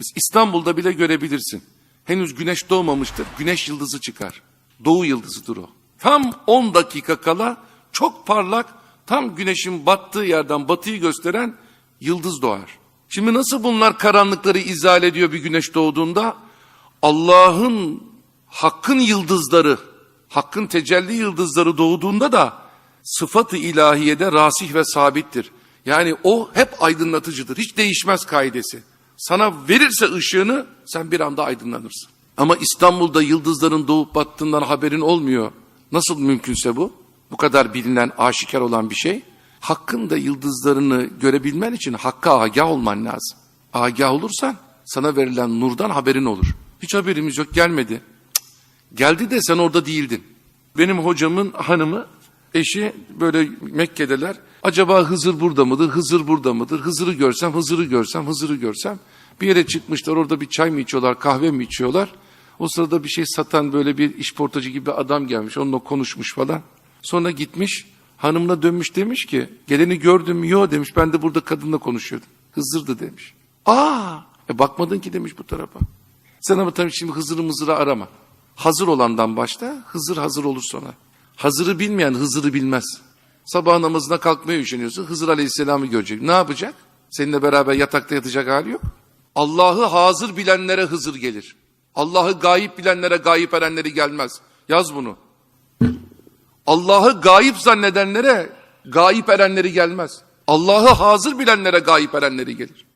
Biz İstanbul'da bile görebilirsin. Henüz güneş doğmamıştır. Güneş yıldızı çıkar. Doğu yıldızıdır o. Tam 10 dakika kala çok parlak, tam güneşin battığı yerden batıyı gösteren yıldız doğar. Şimdi nasıl bunlar karanlıkları izale ediyor bir güneş doğduğunda? Allah'ın hakkın yıldızları, hakkın tecelli yıldızları doğduğunda da sıfatı ilahiyede rasih ve sabittir. Yani o hep aydınlatıcıdır. Hiç değişmez kaidesi. Sana verirse ışığını sen bir anda aydınlanırsın. Ama İstanbul'da yıldızların doğup battığından haberin olmuyor. Nasıl mümkünse bu? Bu kadar bilinen, aşikar olan bir şey. Hakkın da yıldızlarını görebilmen için hakka agah olman lazım. Agah olursan sana verilen nurdan haberin olur. Hiç haberimiz yok gelmedi. Cık, Geldi de sen orada değildin. Benim hocamın hanımı, eşi böyle Mekke'deler. Acaba Hızır burada mıdır, Hızır burada mıdır? Hızır'ı görsem, Hızır'ı görsem, Hızır'ı görsem. Bir yere çıkmışlar orada bir çay mı içiyorlar, kahve mi içiyorlar? O sırada bir şey satan böyle bir işportacı gibi adam gelmiş. Onunla konuşmuş falan. Sonra gitmiş hanımına dönmüş demiş ki geleni gördüm? Yo demiş ben de burada kadınla konuşuyordum. Hızır'dı demiş. Aa e bakmadın ki demiş bu tarafa. Sen ama tabii şimdi Hızır'ı mızırı arama. Hazır olandan başla, Hızır hazır olur sonra. Hazırı bilmeyen Hızır'ı bilmez. Sabah namazına kalkmaya üşeniyorsun, Hızır Aleyhisselam'ı görecek. Ne yapacak? Seninle beraber yatakta yatacak hali yok. Allah'ı hazır bilenlere Hızır gelir. Allah'ı gayip bilenlere gayip erenleri gelmez. Yaz bunu. Allah'ı gayip zannedenlere gayip erenleri gelmez. Allah'ı hazır bilenlere gayip erenleri gelir.